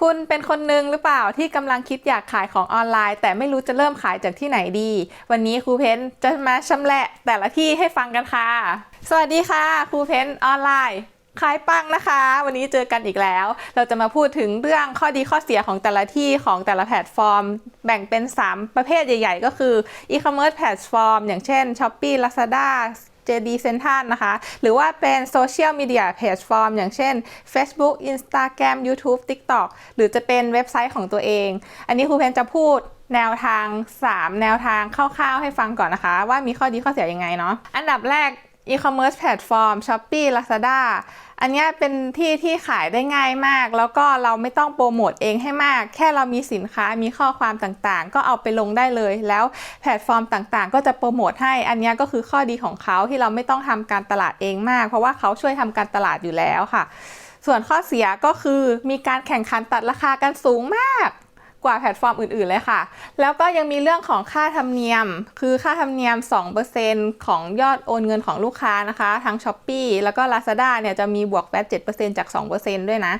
คุณเป็นคนหนึ่งหรือเปล่าที่กำลังคิดอยากขายของออนไลน์ แต่ไม่รู้จะเริ่มขายจากที่ไหนดี วันนี้ครูเพนจะมาชำแหละแต่ละที่ให้ฟังกันค่ะ สวัสดีค่ะครูเพนออนไลน์ขายปังนะคะ วันนี้เจอกันอีกแล้ว เราจะมาพูดถึงเรื่องข้อดีข้อเสียของแต่ละที่ของแต่ละแพลตฟอร์ม แบ่งเป็น 3 ประเภทใหญ่ ๆ ก็คือ e-commerce แพลตฟอร์มอย่างเช่น Shopee Lazada JD Central นะคะ หรือว่าเป็นโซเชียลมีเดียแพลตฟอร์มอย่างเช่น Facebook Instagram YouTube TikTok หรือจะเป็นเว็บไซต์ของตัวเอง อันนี้ครูเพนจะพูดแนวทาง 3 แนวทางคร่าวๆให้ฟังก่อนนะคะ ว่ามีข้อดีข้อเสียยังไงเนาะอันดับแรก e-commerce แพลตฟอร์ม Shopee Lazada อันนี้เป็นที่ที่ขายได้ง่ายมาก แล้วก็เราไม่ต้องโปรโมทเองให้มาก แค่เรามีสินค้ามีข้อความต่างๆ ก็เอาไปลงได้เลย แล้วแพลตฟอร์มต่างๆ ก็จะโปรโมทให้อันนี้ก็คือข้อดีของเขาที่เราไม่ต้องทำการตลาดเองมาก เพราะว่าเขาช่วยทำการตลาดอยู่แล้วค่ะ ส่วนข้อเสียก็คือมีการแข่งขันตัดราคากันสูงมาก กว่าแพลตฟอร์มอื่นๆเลยค่ะ แล้วก็ยังมีเรื่องของค่าธรรมเนียม คือค่าธรรมเนียม 2%ของยอดโอนเงินของลูกค้านะคะ ทั้ง s h อ p e e แล้วก็ Lazada เนี่ยจะมีบวกแวต7%จาก 2%ด้วยนะ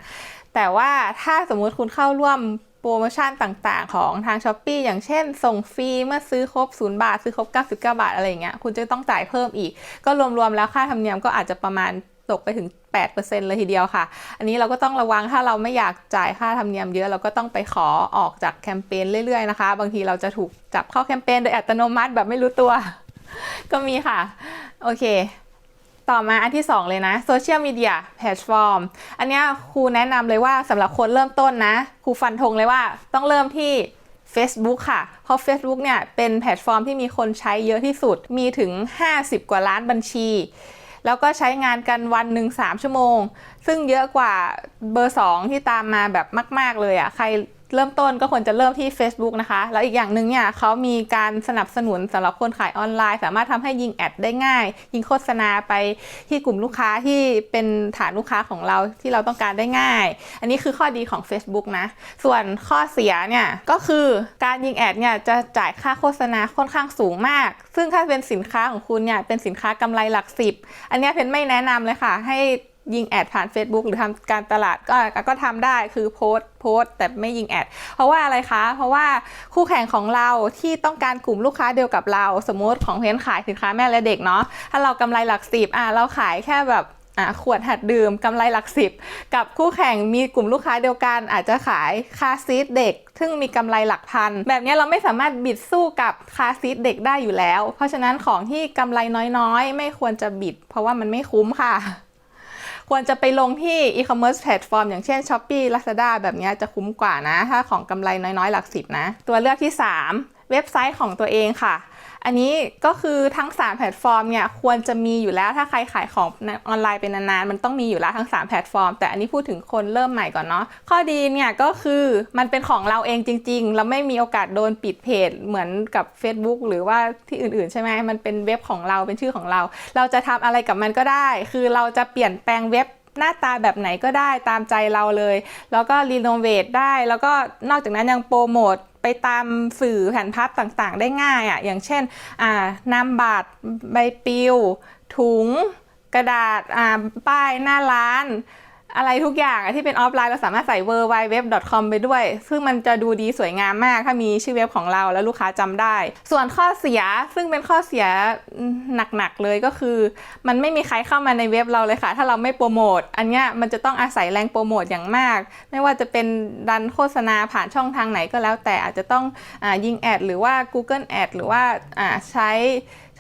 แต่ว่าถ้าสมมุติคุณเข้าร่วมโปรโมชั่นต่างๆ ของทาง s h อ p e e อย่างเช่น ส่งฟรีเมื่อซื้อครบ 0 บาท ซื้อครบ 99 บาท อะไรอย่างเงี้ยคุณจะต้องจ่ายเพิ่มอีก ก็รวมๆแล้วค่าธรรมเนียมก็อาจจะประมาณ ตกไปถึง 8%เลยทีเดียวค่ะ อันนี้เราก็ต้องระวังถ้าเราไม่อยากจ่ายค่าธรรมเนียมเยอะเราก็ต้องไปขอออกจากแคมเปญเรื่อยๆนะคะ บางทีเราจะถูกจับเข้าแคมเปญโดยอัตโนมัติแบบไม่รู้ตัว ก็มีค่ะ โอเค ต่อมาอันที่ 2 เลยนะโซเชียลมีเดียแพลตฟอร์มอันนี้ครูแนะนำเลยว่าสำหรับคนเริ่มต้นนะ ครูฟันธงเลยว่าต้องเริ่มที่ Facebook ค่ะ เพราะ Facebook เนี่ยเป็นแพลตฟอร์มที่มีคนใช้เยอะที่สุด มีถึง 50 กว่าล้านบัญชี แล้วก็ใช้งานกันวันหนึ่ง3ชั่วโมง ซึ่งเยอะกว่าเบอร์ 2 ที่ตามมาแบบมาก ๆ เลยอะ่ะใคร เริ่มต้นก็ควรจะเริ่มที่ Facebook นะคะ แล้วอีกอย่างหนึ่งเนี่ยเขามีการสนับสนุนสำหรับคนขายออนไลน์ สามารถทำให้ยิงแอดได้ง่าย ยิงโฆษณาไปที่กลุ่มลูกค้าที่เป็นฐานลูกค้าของเราที่เราต้องการได้ง่าย อันนี้คือข้อดีของ Facebook นะ ส่วนข้อเสียเนี่ยก็คือการยิงแอดเนี่ยจะจ่ายค่าโฆษณาค่อนข้างสูงมาก ซึ่งถ้าเป็นสินค้าของคุณเนี่ยเป็นสินค้ากำไรหลักสิบอันนี้เพนไม่แนะนำเลยค่ะให้ ยิงแอดผ่าน Facebook หรือทำการตลาดก็ก็ทำได้คือโพส์โพส์แต่ไม่ยิงแอด เพราะว่าอะไรคะ เพราะว่าคู่แข่งของเราที่ต้องการกลุ่มลูกค้าเดียวกับเรา สมมติของเพนขายสินค้าแม่และเด็กเนาะถ้าเรากำไรหลักสิบอะเราขายแค่แบบอะขวดหัดดื่มกำไรหลักสิบกับคู่แข่งมีกลุ่มลูกค้าเดียวกัน อาจจะขายคาซีทเด็ก ซึ่งมีกำไรหลักพัน แบบนี้เราไม่สามารถบิดสู้กับคาซีทเด็กได้อยู่แล้ว เพราะฉะนั้นของที่กำไรน้อยๆ ไม่ควรจะบิด เพราะว่ามันไม่คุ้มค่ะ ควรจะไปลงที่ e-commerce platform อย่างเช่น Shopee Lazada แบบนี้จะคุ้มกว่านะ ถ้าของกำไรน้อยๆ หลักสิบนะ ตัวเลือกที่ 3 เว็บไซต์ของตัวเองค่ะ อันนี้ก็คือทั้ง 3 แพลตฟอร์มเนี่ยควรจะมีอยู่แล้วถ้าใครขายของออนไลน์เป็นนานๆ มันต้องมีอยู่แล้วทั้ง 3 แพลตฟอร์ม แต่อันนี้พูดถึงคนเริ่มใหม่ก่อนเนาะข้อดีเนี่ยก็คือมันเป็นของเราเองจริง ๆ เราไม่มีโอกาสโดนปิดเพจเหมือนกับ Facebook หรือว่าที่อื่นๆ ใช่ไหมมันเป็นเว็บของเราเป็นชื่อของเรา เราจะทำอะไรกับมันก็ได้ คือเราจะเปลี่ยนแปลงเว็บหน้าตาแบบไหนก็ได้ตามใจเราเลย แล้วก็รีโนเวทได้ แล้วก็นอกจากนั้นยังโปรโมท ไปตามสื่อแผ่นพับต่างๆ ได้ง่ายอะ่ะอย่างเช่นอ่านามบัตรใบปลิว ถุง กระดาษอ่าป้ายหน้าร้าน อะไรทุกอย่างที่เป็นออฟไลน์เราสามารถใส่ w w w c o m ไปด้วย ซึ่งมันจะดูดีสวยงามมาก ถ้ามีชื่อเว็บของเราแล้วลูกค้าจำได้ ส่วนข้อเสียซึ่งเป็นข้อเสียหนักๆเลยก็คือ มันไม่มีใครเข้ามาในเว็บเราเลยค่ะ ถ้าเราไม่โปรโมทอันเนี้ยมันจะต้องอาศัยแรงโปรโมทอย่างมาก ไม่ว่าจะเป็นดันโฆษณาผ่านช่องทางไหนก็แล้ว แต่อาจจะต้องอยิงแอดหรือว่า Google Ad หรือว่าอ่าใช้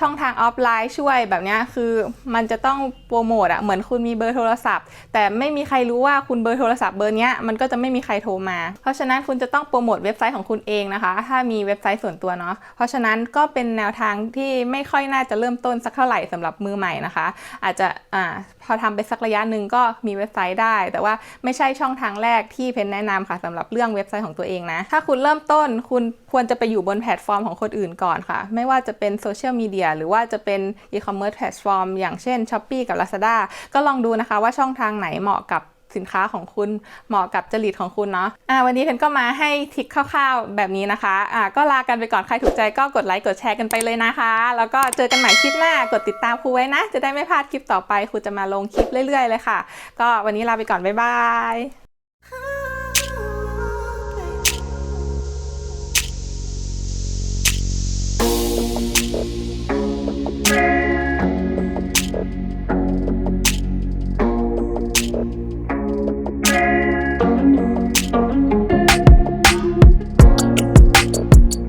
ช่องทางออฟไลน์ช่วยแบบนี้คือมันจะต้องโปรโมทอะเหมือนคุณมีเบอร์โทรศัพท์ แต่ไม่มีใครรู้ว่าคุณเบอร์โทรศัพท์เบอร์นี้มันก็จะไม่มีใครโทรมา เพราะฉะนั้นคุณจะต้องโปรโมทเว็บไซต์ของคุณเองนะคะ ถ้ามีเว็บไซต์ส่วนตัวเนาะเพราะฉะนั้นก็เป็นแนวทางที่ไม่ค่อยน่าจะเริ่มต้นสักเท่าไหร่สำหรับมือใหม่นะคะ อาจจะอ่าพอทำไปสักระยะหนึ่งก็มีเว็บไซต์ได้ แต่ว่าไม่ใช่ช่องทางแรกที่เพนแนะนำค่ะสำหรับเรื่องเว็บไซต์ของตัวเองนะถ้าคุณเริ่มต้นคุณ ควรจะไปอยู่บนแพลตฟอร์มของคนอื่นก่อนค่ะ ไม่ว่าจะเป็นโซเชียลมีเดียหรือว่าจะเป็น e-commerce แพลตฟอร์มอย่างเช่น Shopee กับ Lazada ก็ลองดูนะคะว่าช่องทางไหนเหมาะกับสินค้าของคุณเหมาะกับจริตของคุณเนาะอ่าวันนี้เพนก็มาให้ทิกคร่าวๆแบบนี้นะคะอ่าก็ลากันไปก่อน ใครถูกใจก็กดไลค์กดแชร์กันไปเลยนะคะ แล้วก็เจอกันใหม่คลิปหน้ากดติดตามครูไว้นะ จะได้ไม่พลาดคลิปต่อไปครูจะมาลงคลิปเรื่อยๆเลยค่ะ ก็วันนี้ลาไปก่อน บ๊ายบาย